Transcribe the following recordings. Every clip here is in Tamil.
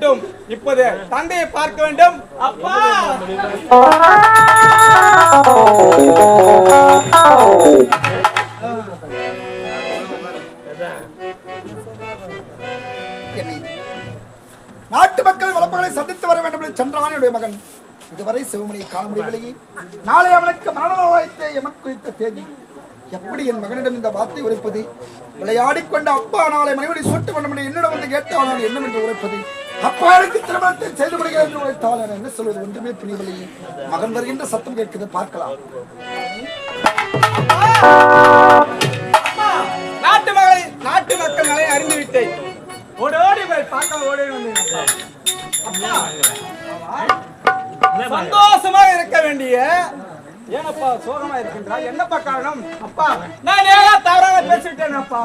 இருக்கட்டும் இப்போது தந்தையை பார்க்க வேண்டும். அப்பா! நாட்டு மக்கள் வளர்ப்புகளை சந்தித்து வர வேண்டும் என்று சென்றான் என்னுடைய மகன். இதுவரை சிவமணியை காண முடியவில்லையே. நாளை அவனுக்கு மரணத்தை எமன் குறித்த தேதி. எப்படி என் மகனிடம் இந்த வார்த்தை உரைப்பது? விளையாடிக் கொண்ட அப்பா நாளை மனைவி சுட்டுக் வேண்டும் என்னிடம் வந்து கேட்டால் நான் என்ன உரைப்பது? அப்பா திருமணத்தை செய்து கொடுக்கிறேன் என்று உரைத்தால் என்ன சொல்வது? ஒன்றுமே புரியவில்லையே மகன் வருகின்ற சத்தம் கேட்குது பார்க்கலாம். நாட்டு மகளை நாட்டு மக்கள் நலை அறிந்து விட்டேன். ஓடோடி போய் பார்க்க ஓடி வந்தேன் அப்பா. சந்தோஷமாக இருக்க வேண்டிய ஏனப்பா சோகமா இருக்கின்றா? என்னப்பா காரணம்? அப்பா நான் ஏதோ தவறாக பேசிவிட்டேன் அப்பா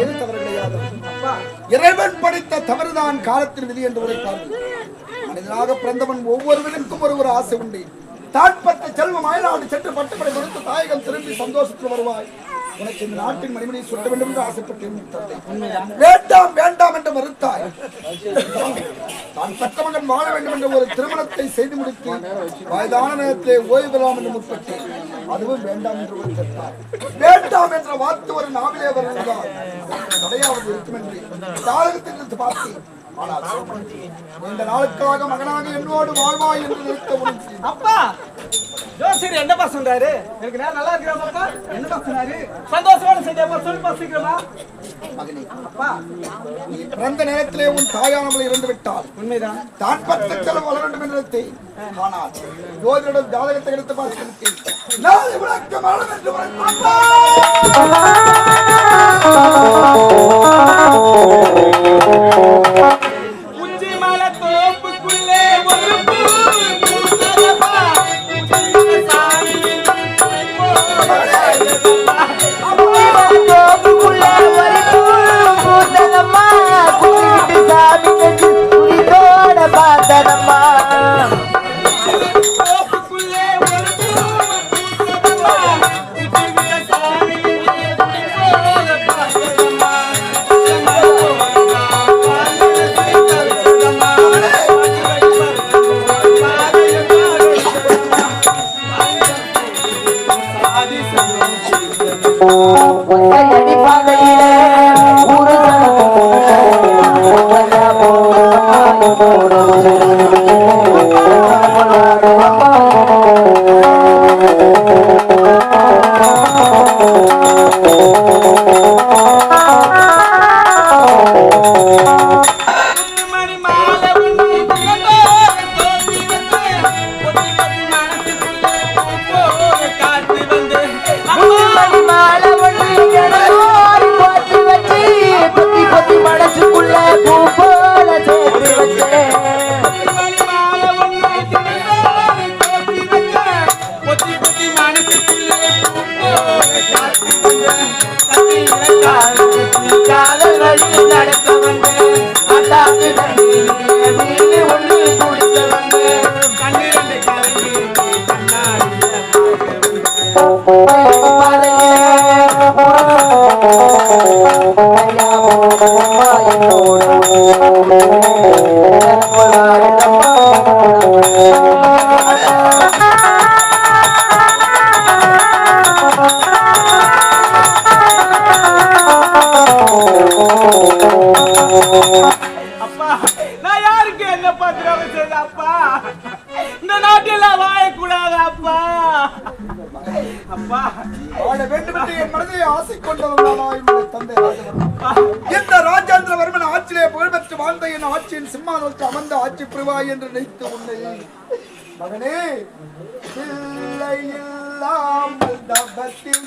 எது தவறு கிடையாது. அப்பா இறைவன் படைத்த தவறுதான் காலத்தின் விதி என்று உரைத்தார்கள் மனிதனாக பிறந்தவன் ஒவ்வொருவனுக்கும் ஒரு ஒரு ஆசை உண்டு. தான் பட்ட செல்வம் சென்று பட்டுப்படை கொடுத்து தாயகம் திரும்பி சந்தோஷத்தில் வருவாய். உனக்கு இந்த நாட்டின் மணிமணியை சுட்ட வேண்டும் என்று ஆசைப்பட்டேன் வேண்டாம் வேண்டாம் என்று மறுத்தாய். தான் பெற்ற மகன் வாழ வேண்டும் என்ற ஒரு திருமணத்தை செய்து முடித்து வயதான நேரத்திலே ஓய்வு பெறலாம் என்று முற்பட்டேன். அதுவும் வேண்டாம் என்று உரைத்தார் வேண்டாம் என்ற வார்த்தை ஒரு நாவிலே வருவதால் தடையாவது இருக்கும் என்று ஜாதகத்திலிருந்து பார்த்தேன். இந்த நாளுக்காக மகனாக என்னோடு வாழ்வாய் என்று அப்பா ஜோசியர் என்னப்பா சொல்றாரு எனக்கு நல்லா இருக்கிறாப்பா என்னப்பா சொன்னாரு? சந்தோஷமான செய்தியாப்பா சொல்லுப்பா சீக்கிரமா. அப்பா. நீ பிறந்த நேரத்திலே உன் தாயானவள் இறந்து விட்டால் உண்மைதான். தான் பத்த செலவு வளர வேண்டும் என்று. ஆனால் ஜோதிடம் ஜாதகத்தை எடுத்து பார்த்து மரணம் என்று உரைத்தார். அப்பா. வாழ வேண்டும் என்று என் மனதை ஆசை கொண்டவனானா என்னுடைய தந்தை ராஜவர்மன். இந்த ராஜேந்திரவர்மன் ஆட்சியிலே புகழ்பெற்று வாழ்ந்த என் ஆட்சியின் சிம்மாசனத்தில் அமர்ந்த ஆட்சி புரிவாய் என்று நினைத்து உன்னை. மகனே பிள்ளை இல்லாமல் தபத்தில்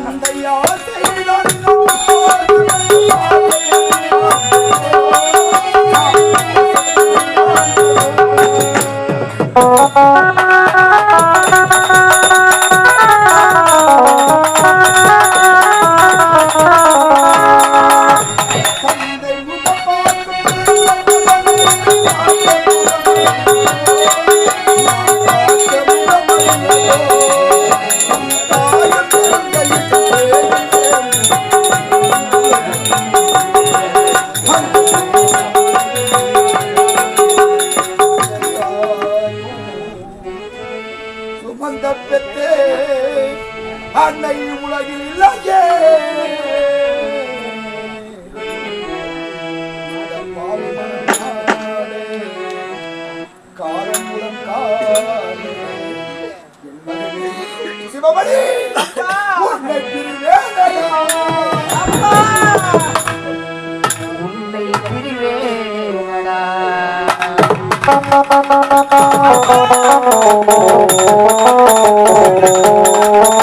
அந்த செய்த அன்னை உலகில் இல்லையே சிவமணி. உன்னை பிரிவேனையா உன்னை பிரிவேனடா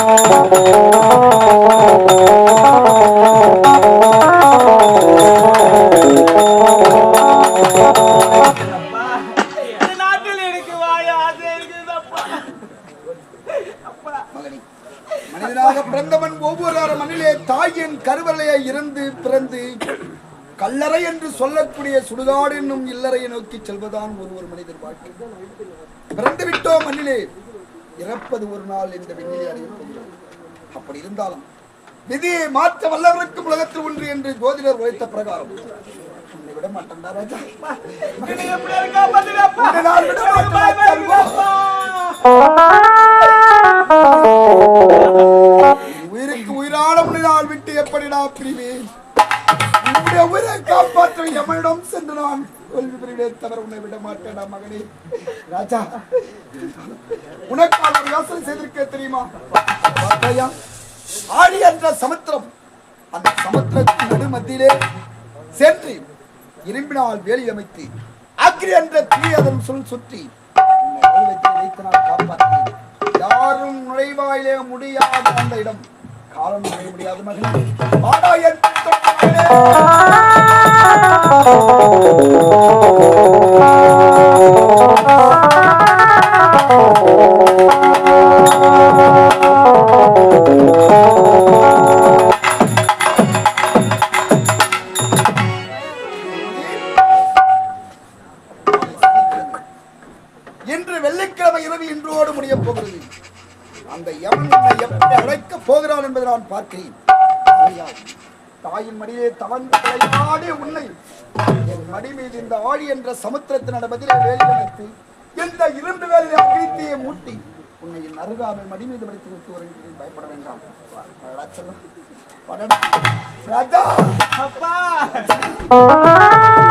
மனிதனாக பிறந்தவன் ஒவ்வொரு மண்ணிலே தாயின் கருவறையை இருந்து பிறந்து கல்லறை என்று சொல்லக்கூடிய சுடுகாடு என்னும் இல்லறையை நோக்கி செல்வதான் ஒரு ஒரு மனிதர் வாழ்க்கை. பிறந்து விட்டோம் மண்ணிலே இறப்பது ஒரு நாள் இந்த விண்ணிலே அடையப் அப்படி இருந்தாலும் விதியை மாற்ற வல்லவருக்கும் உலகத்தில் ஒன்று என்று ஜோதிடர் உழைத்த பிரகாரம். விட மாட்டேன்டா ராஜா. உயிருக்கு உயிரான உன்னை நான் விட்டு எப்படி நான் பிரிவேன்? உன்னுடைய உயிரை காப்பாற்ற எமனிடம் சென்று நான் கொல்வி பிரிவேன் தவிர உன்னை விட மாட்டேடா மகனே. ராஜா உனக்கு யோசனை செய்திருக்க தெரியுமா? என்ற சமுத்திரம் அந்த சமுத்திரத்தின் நடுமத்தியிலே சென்று இரும்பினால் வேலி அமைத்து அக்ரி என்ற தீ அதன் சொல் சுற்றி யாரும் நுழைவாயிலே முடியாத அந்த இடம். காலம் நுழைய முடியாது மகனே. வாடா வாடா செல்லம்.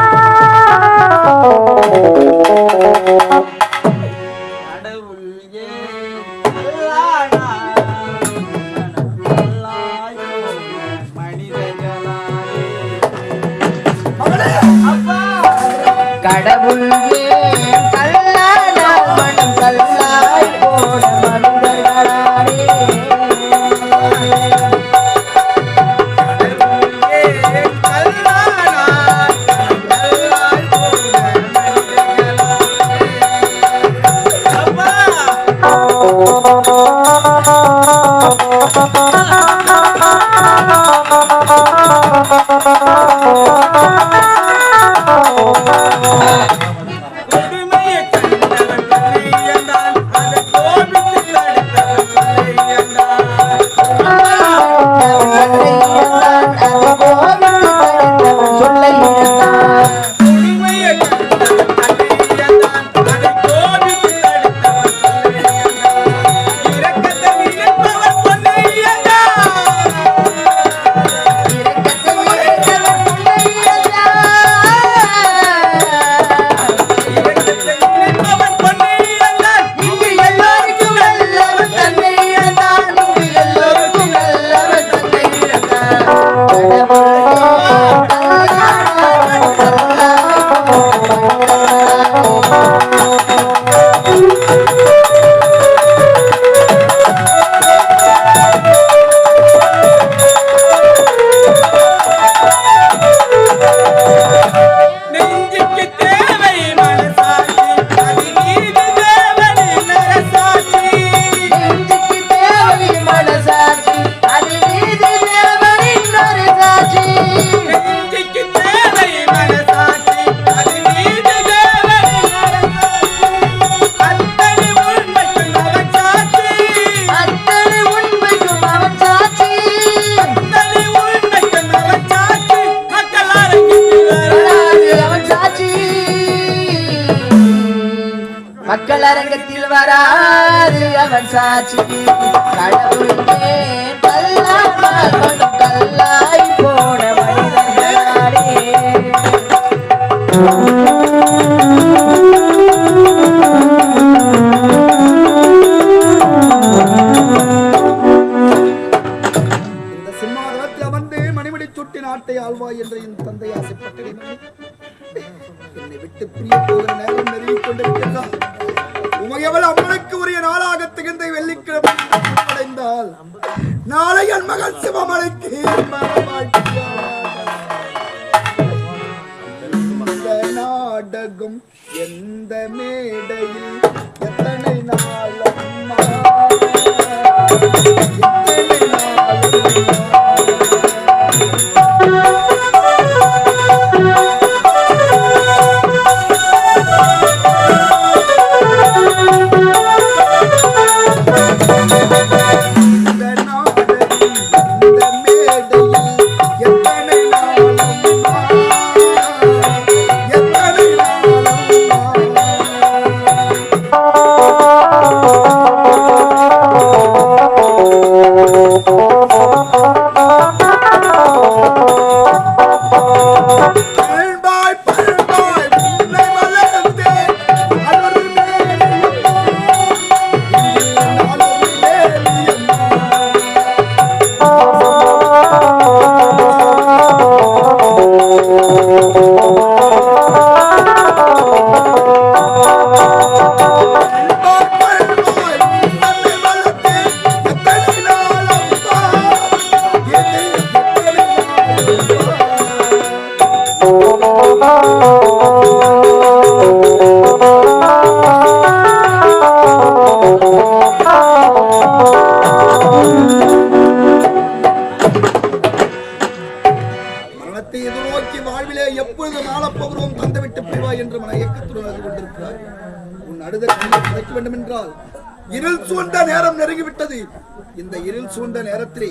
இந்த இருள் சூழ்ந்த நேரத்திலே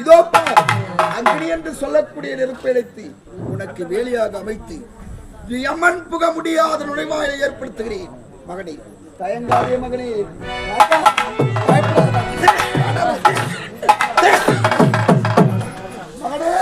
இதோ பார் அக்னி என்று சொல்லக்கூடிய நெருப்பெடுத்து உனக்கு வேலியாக அமைத்து யமன் புக முடியாத நுழைவாயை ஏற்படுத்துகிறேன். மகனே தயங்காதே மகனே. மகனே.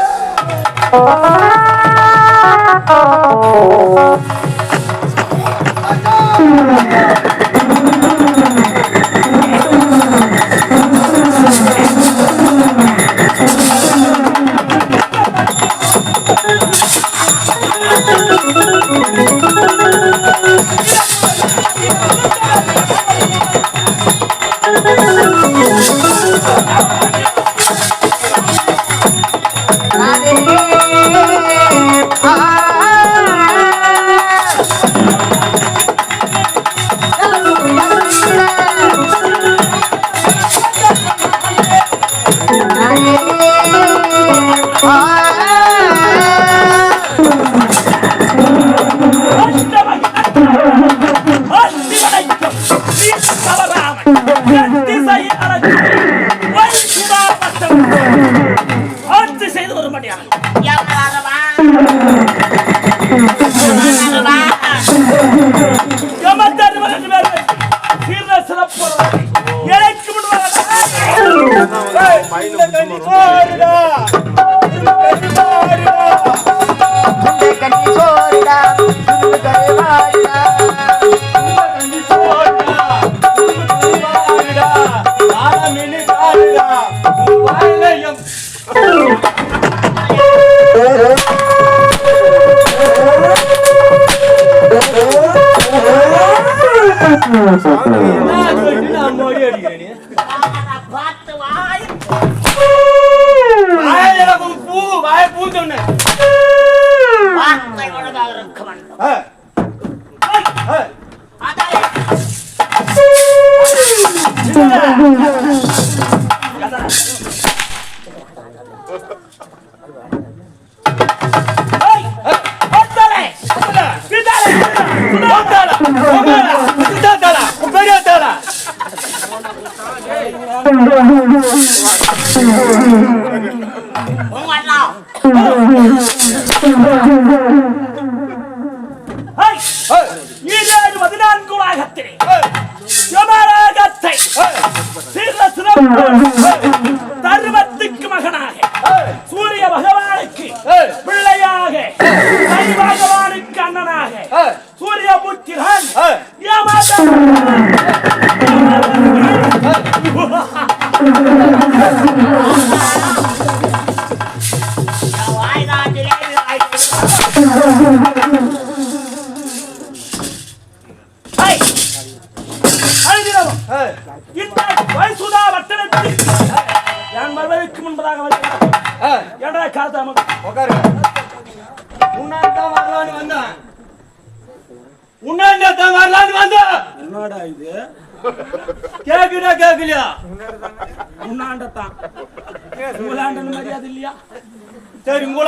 哎。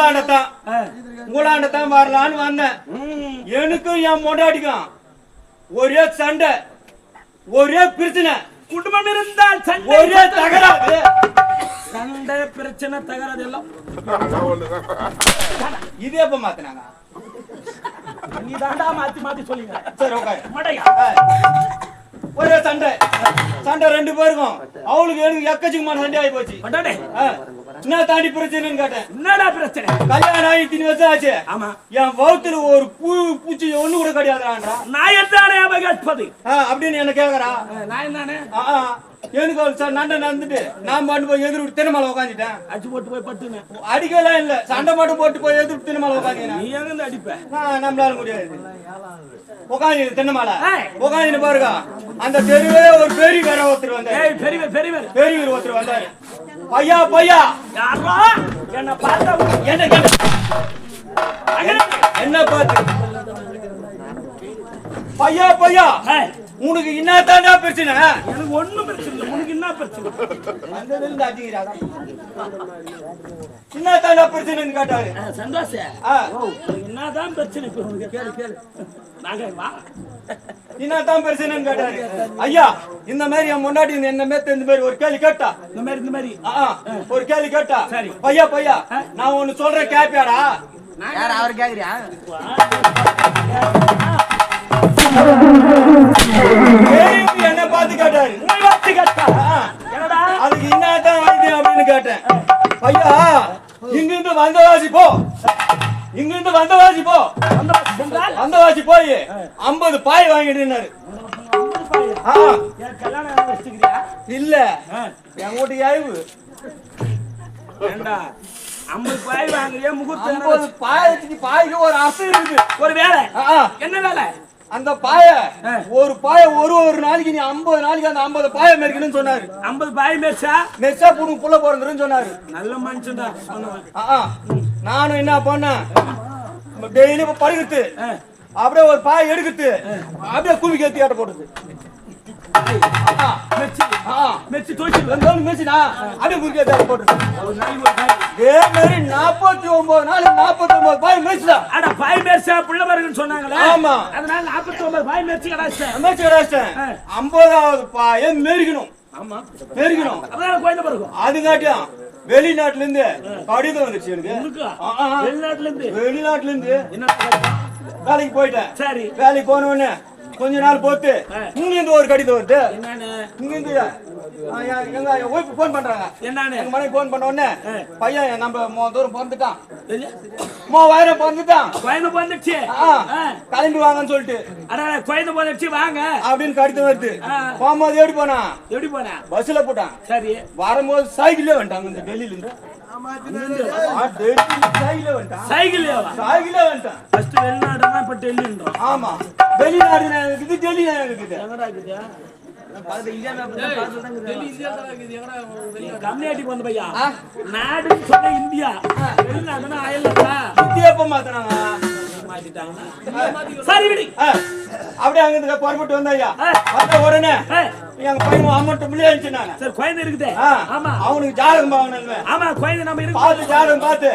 உங்களாண்டத்தான். உங்களாண்டத்தான் வரலான்னு வந்தேன். எனக்கும் என் மொண்டாடிக்கும் ஒரே சண்டை ஒரே பிரச்சனை. குடும்பம் இருந்தால் சண்டை ஒரே தகராறு. சண்டை பிரச்சனை தகராறு எல்லாம். இது எப்ப மாத்தினாங்க? நீ தாண்டா மாத்தி மாத்தி சொல்லுங்க. சரி ஆ. ஒரே சண்டை. சண்டை ரெண்டு பேருக்கும். அவளுக்கு எனக்கு எக்கச்சக்கமான சண்டை ஆகி போச்சு. என்ன தாண்டி பிரச்சனைன்னு கேட்டேன்? என்னடா பிரச்சனை? கல்யாணம் ஆகி இத்தனை வருஷம் ஆச்சு. ஆமா. என் வகுத்துல ஒரு பூ பூச்சி ஒண்ணு கூட கிடையாதுறான்றா நான் எத்தானே அவ கேட்பது? அப்படின்னு என்ன கேக்குறா? நான் என்னன்னு. எனக்கு ஒரு சார் நண்டை நடந்துட்டு நான் பாட்டு போய் எதிர்ப்பு திருமலை உட்காந்துட்டேன் அடிச்சு போட்டு போய் பட்டுன்னு. அடிக்கலாம் இல்ல. சண்டை மட்டும் போட்டு போய் எதிர்ப்பு திருமலை உட்காந்துக்கிறேன் நீ எங்க இருந்து அடிப்ப? நம்மளால முடியாது. உட்காந்து தென்னமலை. உட்காந்து பாருங்க அந்த தெருவே ஒரு பெரிய வேற ஒருத்தர் வந்தாரு. ஏய் பெரியவர் பெரியவர். பெரியவர் ஒருத்தர் வந்தாரு. பையா பையா. யாரா என்ன பார்த்தா என்ன என்ன பார்த்து? பையா பையா. உனக்கு என்னத்தாண்டா பிரச்சனை? எனக்கு ஒண்ணும் பிரச்சனை இல்லை. உனக்கு என்ன பிரச்சனை. என்னத்தாண்டா பிரச்சனைன்னு கேட்டாரு. சந்தோஷ். என்னதான் பிரச்சனை இப்ப உனக்கு? கேளு கேளு. நாங்க வா. என்னத்தான் பிரச்சனைன்னு கேட்டாரு. ஐயா இந்த மாதிரி என் முன்னாடி என்ன மேத்த இந்த மாதிரி ஒரு கேள்வி கேட்டா? இந்த மாதிரி இந்த மாதிரி. ஒரு கேள்வி கேட்டா? சரி. பையா பையா நான் ஒண்ணு சொல்றேன் கேப்பியாடா யார் அவர் கேக்குறியா? என்ன பார்த்து கேட்டாரு. பார்த்து கேட்டா? அதுக்கு என்னத்தான் வாங்கி அப்படின்னு கேட்டேன். ஐயா இங்கிருந்து வந்தவாசி போ. இங்கிருந்து வந்தவாசி போ. வந்தவாசி போய் ஐம்பது பாய் வச்சுக்கிறியா? இல்ல. என் வீட்டு ஆய்வு ஏண்டா? ஐம்பது பாய் வாங்குறியா? முகூர்த்தம் பாயத்துக்கு பாய்க்கு ஒரு அசை இருக்கு ஒரு வேலை. என்ன வேலை? அந்த பாய. ஒரு பாய ஒரு ஒரு நாளைக்கு நீ ஐம்பது நாளைக்கு அந்த ஐம்பது பாய மெரிக்கணும்னு சொன்னாரு. ஐம்பது பாய் மேய்ச்சா? மெச்சா புடுங்க புள்ள பிறந்துருன்னு சொன்னாரு. நல்ல ஆ. நானும் என்ன பண்ணேன்? டெய்லி படுக்கிறது ஆ. அப்படியே ஒரு பாய் எடுக்கிறது அப்படியே குமி கேத்தி ஆட்ட போடுது ஆ, மெச்சி ஆ. மெச்சி தோச்சு ரெண்டு நாள் மேய்ச்சினா அப்படியே பாய் இதே மாதிரி நாற்பத்தி ஒன்பது நாள் நாற்பத்தி ஒன்பது பாய் மேய்ச்சலாம் அட பாய் மேய்ச்சா புள்ள மருகன் சொன்னாங்களே ஆமா. அதனால நாற்பத்தி ஒன்பது பாய் மேய்ச்சி கடாச்சேன் மேய்ச்சி கிடாச்சிட்டேன். ஐம்பதாவது பாயை மெரிக்கணும் ஆமா மெரிக்கணும் அதனால குழந்தை பிறகும் அதுங்காட்டியும் வெளிநாட்டுல இருந்து கடிதம் வந்துச்சு எனக்கு. வெளிநாட்டுல இருந்து வெளிநாட்டுல இருந்து வேலைக்கு போயிட்டேன் சரி வேலைக்கு போன உடனே கொஞ்ச நாள் போட்டு ஆ. இங்க இருந்து ஒரு கடிதம் வருது. இங்க இருந்து எங்க ஒய்ஃப் போன் பண்றாங்க. என்னன்னு? எங்க மனைவி போன் பண்ண உடனே. பையன் நம்ம மோ தூரம் பிறந்துட்டான். எது? மூவாயிரம் பிறந்துட்டான். குழந்தை பிறந்துச்சு. கிளம்பி வாங்கன்னு சொல்லிட்டு. அட குழந்தை பிறந்துச்சு வாங்க. அப்படின்னு கடிதம் வருது. போகும்போது எப்படி போனான். எப்படி போன பஸ்ல போட்டான். சரி. வரும்போது சைக்கிளே வந்துட்டாங்க இந்த டெல்லியில இருந்து வெளிநாடு இருக்குது டெல்லி இருக்குது. கம்யூனிட்டிக்கு வந்து பையா? நாடுன்னு சொன்ன இந்தியா. அயல்நாடா வித்தியாப்பம் மாத்தினாங்க? மாத்திட்டாங்கன்னா? சரி விடு. ஆ, அப்படியே அங்கிருந்து புறப்பட்டு வந்தாயா உடனே எங்க பையன் அம்மட்டு இருந்துச்சுனாங்க சரி குழந்தை இருக்குதே. ஆமா. அவனுக்கு ஜாதகம் ஆமா குழந்தை நம்ம இருக்கு. பார்த்து ஜாதகம் பார்த்து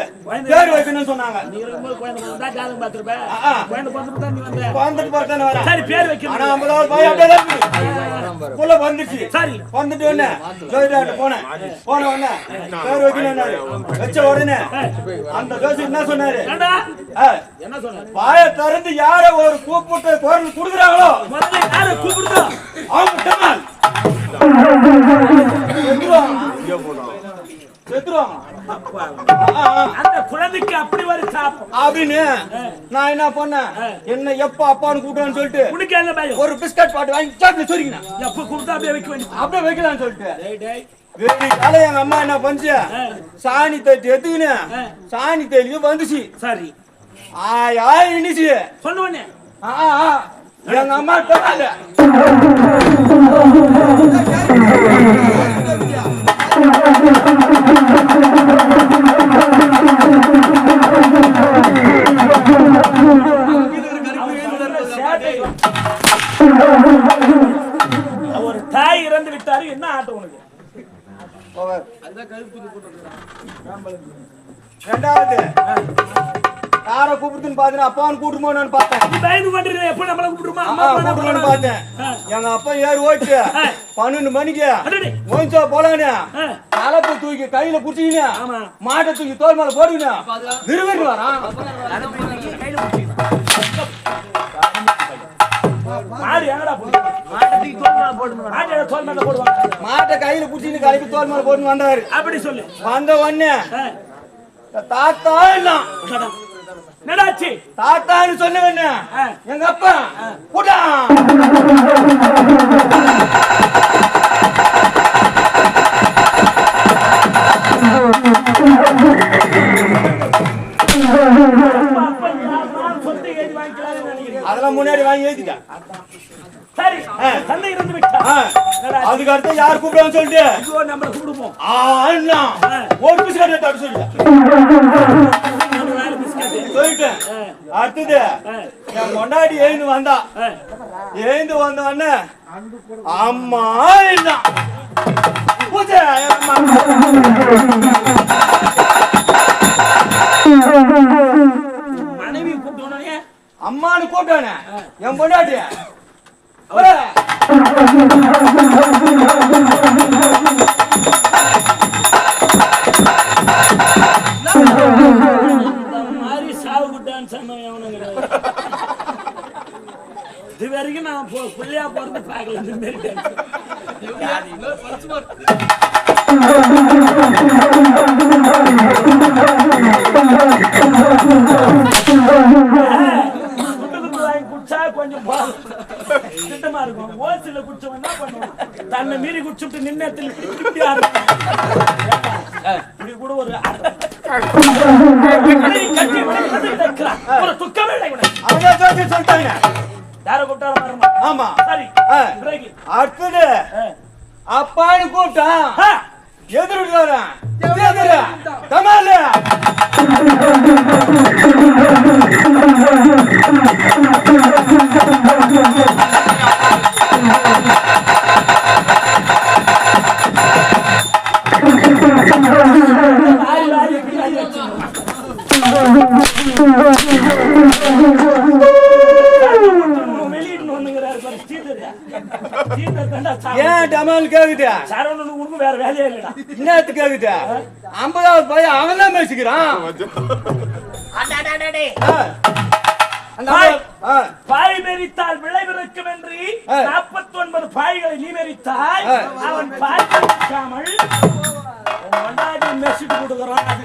பேர் வைக்கணும்னு சொன்னாங்க. நீ இருக்கும்போது குழந்தை பிறந்தா ஜாதகம் பார்த்திருப்ப. ஆ, ஆ. குழந்தை பிறந்து தான் நீ வந்த. வந்துட்டு பார்த்தானே வரேன். சரி பேர் ஆனா வைக்கணும் ஐம்பதாவது பாய் அப்படியே தான் இருக்குது. புள்ள வந்துச்சு. சரி. வந்துட்டு உடனே ஜோதிடாட்ட போனேன். போன உடனே பேர் வைக்கணும்னாரு வச்ச உடனே அந்த ஜோசி என்ன சொன்னாரு? என்ன சொன்ன வாயை திறந்து யார ஒரு கூப்பிட்டு குரல் கொடுக்குறாங்களோ? யாரை கூப்பிடுதோ? அவங்க அந்த குழந்தைக்கு அப்படி ஒரு சாப்பம் அப்படி திட்டுன்னு நான் என்ன பண்ணேன்? என்ன எப்ப அப்பான்னு கூப்பிடுவேன்னு சொல்லிட்டு உனக்கு என்ன பயம்? ஒரு பிஸ்கட் பாட்டு வாங்கி சாப்பிட்டு சொரிக்கினேன் எப்ப கொடுத்தா அப்படியே வைக்க அப்படியே வைக்கலாம்னு சொல்லிட்டு. டேய் டேய். வெறி காலை எங்க அம்மா என்ன பண்ணுச்சு? சாணி தட்டி எடுத்துக்கினு. சாணி தெளிவு வந்துச்சு. சரி. ஆய் இனிச்சு சொன்ன உடனே? ஆ. எங்க அம்மா தொடாத ஒரு தாய் இறந்து விட்டாரு என்ன ஆட்டம் உனக்கு? ரெண்டாவது. யாரை கூப்பிடுதுன்னு பாத்தீங்கன்னா அப்பான்னு போனான்னு பார்த்தேன். பயந்து கொண்டிருக்க எப்ப நம்மள கூப்பிடுமா? கூப்பிடுவான்னு பார்த்தேன். எங்க அப்பா ஏறி ஓட்டு பன்னெண்டு மணிக்கு போலான்னு ஆ. கலப்பு தூக்கி கையில புடிச்சிக்கினு ஆமா. மாட்டை தூக்கி தோல் மேல போடுங்க விறுவிறு வரான். மாடு எங்கடா போடுங்க மாட்டை கையில புடிச்சின்னு கலப்பி தோல் மேல போட்டு வந்தாரு. அப்படி சொல்லு. வந்த உடனே. தாத்தா என்ன. என்னடாச்சு தாத்தான்னு சொன்னவன. எங்க அப்பா கூட்டா. அதெல்லாம் முன்னாடி வாங்கி ஏத்திட்டேன் சரி தந்தை இறந்து விட்டா. அதுக்கு அடுத்து யார் கூப்பிடுவான்னு சொல்லிட்டு? நம்மள கூப்பிடுவோம். ஒரு சொல்லிட்டேன் நம்ம நாலு சொல்லிட்டேன் அடுத்தது என் கொண்டாடி எழுந்து வந்தா. எழுந்து வந்த உடனே அம்மா என்ன பூஜை அம்மா. மனைவி கூப்பிட்டோன்னே அம்மான்னு கூப்பிட்டானே என் பொண்டாட்டி நான் போ- பிள்ளையா பிறந்து பார்க்கல இந்த மாதிரி கொஞ்சம் திட்டமா இருக்கும். ஓசில குடிச்சவன் என்ன பண்ணுவான். தன்னை மீறி குடிச்சுட்டு நின்னத்தில் இப்படி கூட ஒரு கட்டி சொல்லிட்டாங்க? யாரை கூப்பிட்டாலும் ஆமா. சரி. அடுத்தது. அப்பான்னு கூப்பிட்டான். வரேன். எதிர தமால. வாரி ஏன் டமால் கேக்குது? சரவணனுக்கு வேற வேலையே இல்லடா. என்னத்து கேக்குது? ஐம்பதாவது பையன் அவன் தான் பேசிக்கிறான் பாய். மெரித்தால் விளைவிறக்கும் என்று. நாற்பத்தி ஒன்பது பாய்களை நீ மெரித்தாய். அவன் பாய் மெரிக்காமல் மெசிட்டு கொடுக்குறான். அது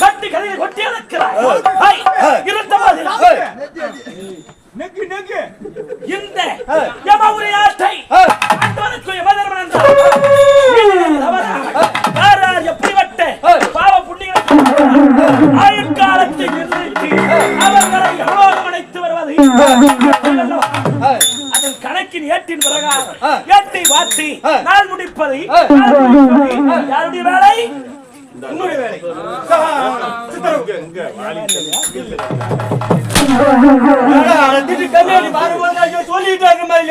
கட்டி கதையை கொட்டி அழைக்கிறாய் பாய், இருந்த நெக்கு நெக்கு இந்த யமபுரி ஆட்டை. ஆண்டவனுக்கு யமதர்மன் என்றார். யார் எப்படிப்பட்ட பாவ புண்ணியங்களை ஆயுட்காலத்தை நிர்ணயித்து அவர்களை அடைத்து வருவது? ஆ. அதன் கணக்கின் ஏட்டின் பிரகாரம். ஏட்டை ஆ. நாள் முடிப்பது சொல்லிட்டு இருக்க மாதிரி